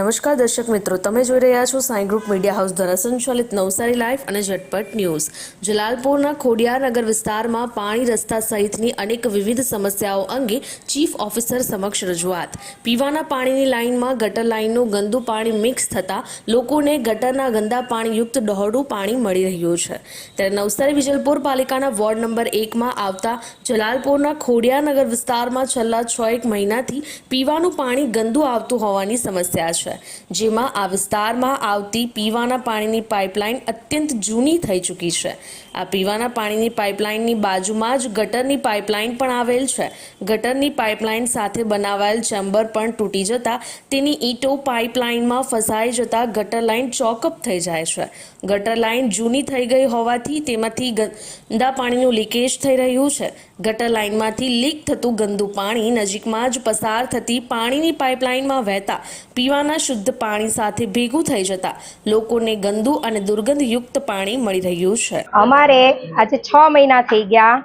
નમસ્કાર દર્શક મિત્રો, તમે જોઈ રહ્યા છો સાઈ ગ્રુપ મીડિયા હાઉસ દ્વારા સંચાલિત નવસારી લાઈફ અને ઝટપટ ન્યૂઝ. જલાલપુરના ખોડિયારનગર વિસ્તારમાં પાણી રસ્તા સહિતની અનેક વિવિધ સમસ્યાઓ અંગે ચીફ ઓફિસર સમક્ષ રજૂઆત. પીવાના પાણીની લાઇનમાં ગટર લાઇનનું ગંદુ પાણી મિક્સ થતાં લોકોને ગટરના ગંદા પાણીયુક્ત ડહોળું પાણી મળી રહ્યું છે. ત્યારે નવસારી વિજલપુર પાલિકાના વોર્ડ નંબર એકમાં આવતા જલાલપુરના ખોડિયારનગર વિસ્તારમાં છેલ્લા છ એક મહિનાથી પીવાનું પાણી ગંદુ આવતું હોવાની સમસ્યા છે. જેમાં આ વિસ્તારમાં આવતી પીવાના પાણીની પાઇપલાઇન અત્યંત જૂની થઈ ચૂકી છે. આ પીવાના પાણીની પાઇપલાઇનની બાજુમાં જ ગટરની પાઇપલાઇન પણ આવેલ છે. ગટરની પાઇપલાઇન સાથે બનાવાયેલ ચેમ્બર પણ તૂટી જતા તેની ઈંટો પાઇપલાઇનમાં ફસાઈ જતા ગટર લાઇન ચોકઅપ થઈ જાય છે. ગટર લાઇન જૂની થઈ ગઈ હોવાથી તેમાંથી ગંદા પાણીનું લીકેજ થઈ રહ્યું છે. ગટર લાઇનમાંથી લીક થતું ગંદુ પાણી નજીકમાં જ પસાર થતી પાણીની પાઇપલાઇનમાં વહેતા પીવાના શુદ્ધ પાણી સાથે ભેગું થઈ જતા લોકોને ગંદુ અને દુર્ગંધયુક્ત પાણી મળી રહ્યું છે. અમારે આજે છ મહિના થઈ ગયા.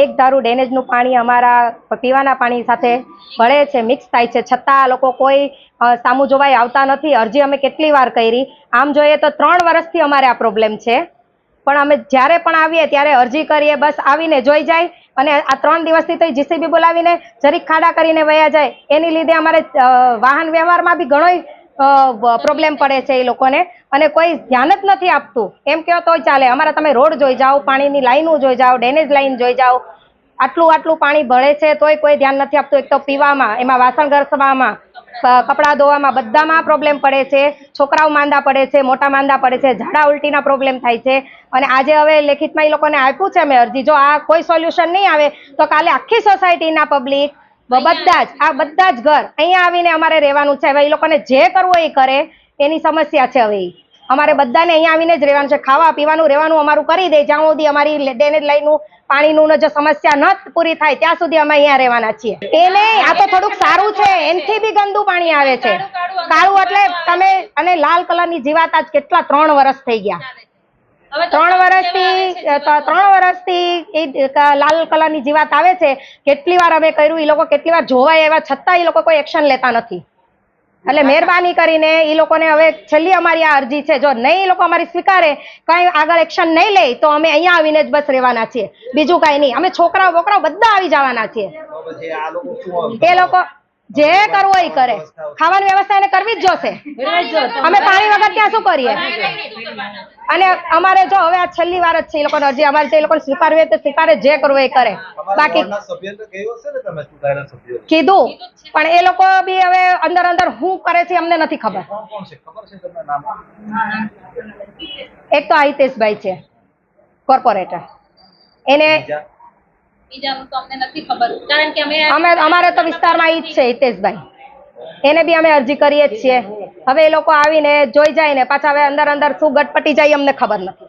એક ધારું ડેનેજનું પાણી અમારા પીવાના પાણી સાથે ભળે છે, મિક્સ થાય છે. છતાં લોકો કોઈ સામું જોવાય આવતા નથી. અરજી અમે કેટલી વાર કરી. આમ જોઈએ તો ત્રણ વર્ષથી અમારે આ પ્રોબ્લેમ છે. પણ અમે જ્યારે પણ આવીએ ત્યારે અરજી કરીએ, બસ આવીને જોઈ જાય અને આ ત્રણ દિવસથી તો જીસીબી બોલાવીને જરીક ખાડા કરીને વયા જાય. એની લીધે અમારે વાહન વ્યવહારમાં બી ઘણોય પ્રોબ્લેમ પડે છે એ લોકોને. અને કોઈ ધ્યાન જ નથી આપતું. એમ કહો તોય ચાલે. અમારા તમે રોડ જોઈ જાઓ, પાણીની લાઈનો જોઈ જાઓ ડેનેજ લાઈન જોઈ જાઓ. આટલું આટલું પાણી ભળે છે તોય કોઈ ધ્યાન નથી આપતું. એક તો પીવામાં, એમાં વાસણ ઘસવામાં કપડાં ધોવામાં બધામાં પ્રોબ્લેમ પડે છે. છોકરાઓ માંદા પડે છે, મોટા માંદા પડે છે. ઝાડા ઉલટીના પ્રોબ્લેમ થાય છે. અને આજે હવે લેખિતમાં એ લોકોને આપ્યું છે, મેં અરજી. જો આ કોઈ સોલ્યુશન નહીં આવે, તો કાલે આખી સોસાયટીના પબ્લિક બધા જ આ બધા જ ઘર અહીંયા આવીને અમારે રહેવાનું છે. હવે એ લોકોને જે કરવું હોય એ કરે. એની સમસ્યા છે હવે અમારે બધાને અહીંયા આવીને જ રહેવાનું છે. ખાવા પીવાનું રહેવાનું અમારું કરી દે. જ્યાં સુધી અમારી ડેનેજ લાઈનનું પાણીનું જો સમસ્યા ન પૂરી થાય ત્યાં સુધી અમે અહીંયા રહેવાના છીએ. એને આ તો થોડુંક સારું છે. એનથી બી ગંદુ પાણી આવે છે. કાળું એટલે તમે અને લાલ કલરની જીવાત આજ કેટલા ત્રણ વર્ષ થઈ ગયા. ત્રણ વર્ષથી ત્રણ વર્ષથી એ લાલ કલરની જીવાત આવે છે. કેટલી વાર અમે કર્યું એ લોકો કેટલી વાર જોવાય એવા છતાં એ લોકો કોઈ એક્શન લેતા નથી. એટલે મહેરબાની કરીને એ લોકોને હવે છેલ્લી અમારી આ અરજી છે. જો નહીં એ લોકો અમારી સ્વીકારે કઈ આગળ એક્શન નહીં લે તો અમે અહીંયા આવીને જ બસ રહેવાના છીએ. બીજું કઈ નહીં. અમે છોકરાઓ બોકરાઓ બધા આવી જવાના છીએ. તો પછી આ લોકો શું એ લોકો જે કરવું એ કરે. ખાવાની વ્યવસ્થા એને કરવી જ જોશે. અમે પાણી વગર ત્યાં શું કરીએ? અને અમારે જો હવે આ છેલ્લી વાર જ છે એ લોકોને અરજી અમારે જે લોકો સ્વીકારવી તો સ્વીકારે જે કરવું એ કરે. બાકી કીધું પણ એ લોકો બી હવે અંદર અંદર હું કરે છે અમને નથી ખબર. એક તો આહિતેશભાઈ છે કોર્પોરેટર. એને અમારે તો વિસ્તારમાં ઈ જ છે, હિતેશભાઈ. એને બી અમે અરજી કરીએ જ છીએ. હવે એ લોકો આવીને જોઈ જાય ને, પાછા હવે અંદર અંદર શું ગટપટી જાય અમને ખબર નથી.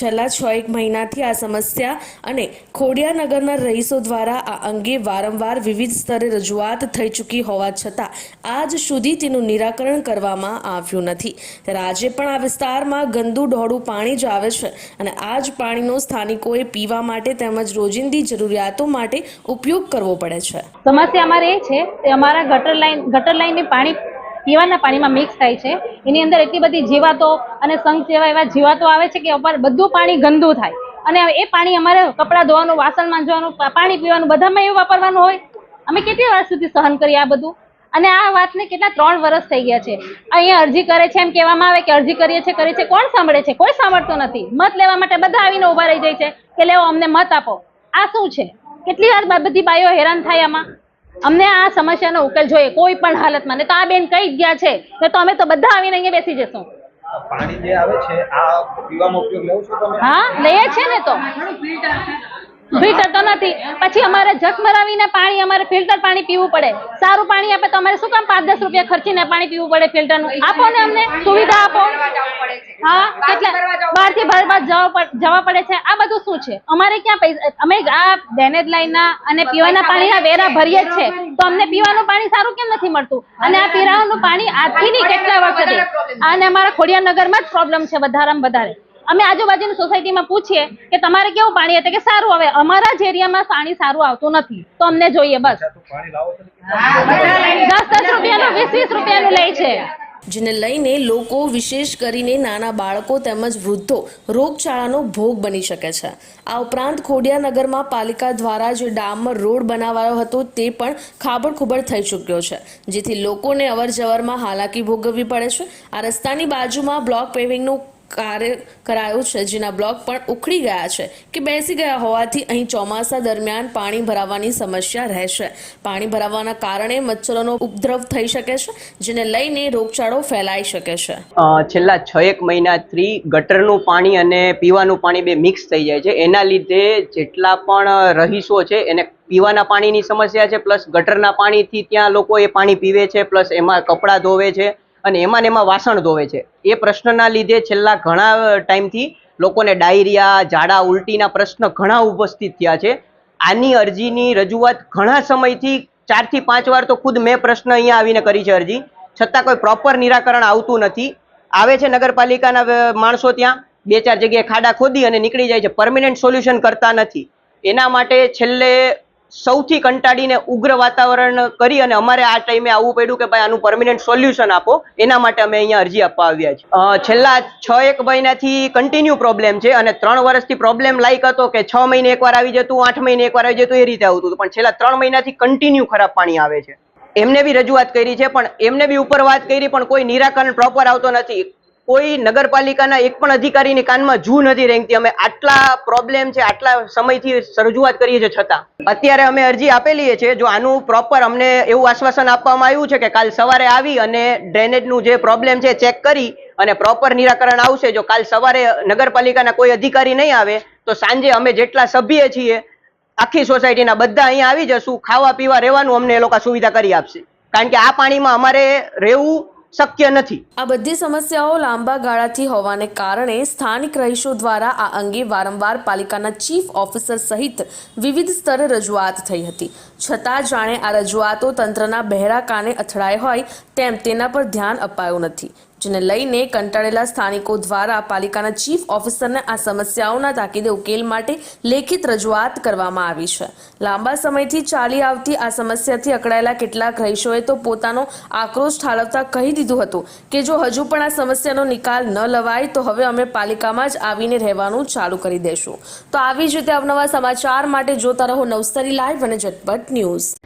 છેલ્લા છ એક મહિનાથી આ સમસ્યા અને ખોડિયાનગરના રહીશો દ્વારા આ અંગે વારંવાર વિવિધ સ્તરે રજૂઆત થઈ ચૂકી હોવા છતાં આજ સુધી તેનું નિરાકરણ કરવામાં આવ્યું નથી. ત્યારે આજે પણ આ વિસ્તારમાં ગંદુ ઢોળું પાણી જ આવે છે અને આ જ પાણીનો સ્થાનિકોએ પીવા માટે તેમજ રોજિંદી જરૂરિયાતો માટે ઉપયોગ કરવો પડે છે. સમસ્યા અમારે એ છે કે અમારા ગટર લાઈન, ગટર લાઈનની પાણી પીવાના પાણીમાં મિક્સ થાય છે. એની અંદર એટલી બધી જીવાતો અને સંઘ જેવા એવા જીવાતો આવે છે કે અમારે બધું પાણી ગંદુ થાય. અને એ પાણી અમારે કપડાં ધોવાનું વાસણ માંજવાનું પાણી પીવાનું બધામાં એવું વાપરવાનું હોય. અમે કેટલી વાર સુધી સહન કરીએ આ બધું? અને આ વાતને કેટલા ત્રણ વર્ષ થઈ ગયા છે. અહીંયા અરજી કરે છે એમ કહેવામાં આવે કે અરજી કરીએ છે કરીએ છે. કોણ સાંભળે છે? કોઈ સાંભળતું નથી. મત લેવા માટે બધા આવીને ઊભા રહી જાય છે કે લેવો અમને મત આપો. આ શું છે? કેટલી વાર બધી બાઈઓ હેરાન થાય આમાં? અમને આ સમસ્યાનો ઉકેલ જોઈએ કોઈ પણ હાલતમાં. ને તો આ બેન કઈ ગયા છે ને તો અમે તો બધા આવીને અહીંયા બેસી જશું. પાણી જે આવે છે આ પીવામાં ઉપયોગ લેવું છો તમે? હા લઈએ છે ને તો. ફિલ્ટર તો નથી. પછી અમારે જગ પાણી, અમારે ફિલ્ટર પાણી પીવું પડે. સારું પાણી આપે તો અમારે શું કામ પાંચ દસ રૂપિયા ખર્ચીને પાણી પીવું પડે ફિલ્ટરનું? આપો ને અમને સુવિધા આપો. હા, કેટલા? બહારથી ભરવા જવા પડ- છે. આ બધું શું છે? અમારે ક્યાં પૈસા, અમે આ ડેનેજ લાઈનના અને પીવાના પાણીના વેરા ભરીએ જ છે. તો અમને પીવાનું પાણી સારું કેમ નથી મળતું? અને આ પીવાનું પાણી આજથી નહીં કેટલા વર્ષથી અને અમારા ખોડિયાર નગરમાં જ પ્રોબ્લેમ છે, વધારેમાં વધારે. અમે આજુબાજુની સોસાયટીમાં પૂછીએ કે તમારે કેવું પાણી હતું? કે સારું આવે અમારા જ એરિયામાં પાણી સારું આવતું નથી. તો અમને જોઈએ બસ. દસ દસ રૂપિયાનું વીસ વીસ રૂપિયાનું લે છે. જેને લઈને લોકો વિશેષ કરીને નાના બાળકો તેમજ વૃદ્ધો રોગચાળાનો ભોગ બની શકે છે. આ ઉપરાંત ખોડિયાનગરમાં પાલિકા દ્વારા જે ડામર રોડ બનાવાયો હતો તે પણ ખાબડખુબડ થઈ ચૂક્યો છે જેથી લોકોને અવરજવરમાં હાલાકી ભોગવવી પડે છે. આ રસ્તાની બાજુમાં બ્લોક પેવિંગનું કાર્ય કરાયું છે, જેના બ્લોક પણ ઉખડી ગયા છે કે બેસી ગયા હોવાથી અહીં ચોમાસા દરમિયાન પાણી ભરાવાની સમસ્યા રહેશે. પાણી ભરાવાના કારણે મચ્છરોનો ઉપદ્રવ થઈ શકે છે, જેને લઈને રોગચાળો ફેલાઈ શકે છે. છેલ્લા છ એક મહિનાથી ગટરનું પાણી અને પીવાનું પાણી બે મિક્સ થઈ જાય છે. એના લીધે જેટલા પણ રહીશો છે, એને પીવાના પાણીની સમસ્યા છે, પ્લસ ગટરના પાણીથી ત્યાં લોકો એ પાણી પીવે છે, પ્લસ એમાં કપડાં ધોવે છે. અને એમાં ને એમાં વાસણ ધોવે છે. એ પ્રશ્નના લીધે છેલ્લા ઘણા ટાઈમથી લોકોને ડાયરિયા, ઝાડા, ઉલટીના પ્રશ્ન ઘણા ઉપસ્થિત થયા છે. આની અરજીની રજૂઆત ઘણા સમયથી ચારથી પાંચ વાર તો ખુદ મેં પ્રશ્ન અહીંયા આવીને કરી છે અરજી. છતાં કોઈ પ્રોપર નિરાકરણ આવતું નથી. આવે છે નગરપાલિકાના માણસો ત્યાં. બે ચાર જગ્યાએ ખાડા ખોદી અને નીકળી જાય છે. પરમિનન્ટ સોલ્યુશન કરતા નથી. એના માટે છેલ્લે સૌથી કંટાળીને ઉગ્ર વાતાવરણ કરી અને અમારે આ ટાઈમે આવવું પડ્યું કે ભાઈ આનું પરમિનન્ટ સોલ્યુશન આપો. એના માટે અમે અહીંયા અરજી આપવા આવ્યા છીએ. છેલ્લા છ એક મહિનાથી કન્ટિન્યુ પ્રોબ્લેમ છે અને ત્રણ વર્ષથી પ્રોબ્લેમ લાઈક હતો કે છ મહિને એકવાર આવી જતું, આઠ મહિને એકવાર આવી જતું, એ રીતે આવતું પણ છેલ્લા ત્રણ મહિનાથી કન્ટિન્યુ ખરાબ પાણી આવે છે. એમને બી રજૂઆત કરી છે, પણ એમને બી ઉપર વાત કરી, પણ કોઈ નિરાકરણ પ્રોપર આવતો નથી. કોઈ નગરપાલિકાના એક પણ અધિકારીની કાનમાં જૂ નથી રેંગતી. અમે આટલા પ્રોબ્લેમ છે, આટલા સમયથી રજૂઆત કરીએ છીએ છતાં. અત્યારે અમે અરજી આપેલી છે, જો આનું પ્રોપર અમને એવું આશ્વાસન આપવામાં આવ્યું છે કે કાલ સવારે આવી અને ડ્રેનેજનું જે પ્રોબ્લેમ છે ચેક કરી અને પ્રોપર નિરાકરણ આવશે. જો કાલ સવારે નગરપાલિકાના કોઈ અધિકારી નહીં આવે, તો સાંજે અમે જેટલા સભ્ય છીએ, આખી સોસાયટીના બધા અહીંયા આવી જશું ખાવા પીવા રહેવાનું અમને એ લોકો સુવિધા કરી આપશે. કારણ કે આ પાણીમાં અમારે રહેવું શક્ય નથી. આ બધી સમસ્યાઓ લાંબા ગાળાથી હોવાને કારણે સ્થાનિક રહીશો દ્વારા આ અંગે વારંવાર પાલિકાના ચીફ ઓફિસર સહિત વિવિધ સ્તરે રજૂઆત થઈ હતી. છતાં જાણે આ રજૂઆતો તંત્રના બહેરા કાને અથડાય હોય તેમ તેના પર ધ્યાન અપાયું નથી. જેને લઈને કંટાળેલા સ્થાનિકો દ્વારા પાલિકાના ચીફ ઓફિસરને આ સમસ્યાઓના તાકીદે ઉકેલ માટે લેખિત રજૂઆત કરવામાં આવી છે. લાંબા સમયથી ચાલી આવતી આ સમસ્યાથી અકળાયેલા કેટલાક રહીશોએ તો પોતાનો આક્રોશ ઠાલવતા કહી દીધું હતું કે જો હજુ પણ આ સમસ્યાનો નિકાલ ન લવાય, તો હવે અમે પાલિકામાં જ આવીને રહેવાનું ચાલુ કરી દેશું. તો આવી જ રીતે અવનવા સમાચાર માટે જોતા રહો નવસારી લાઈવ અને ઝટપટ ન્યૂઝ.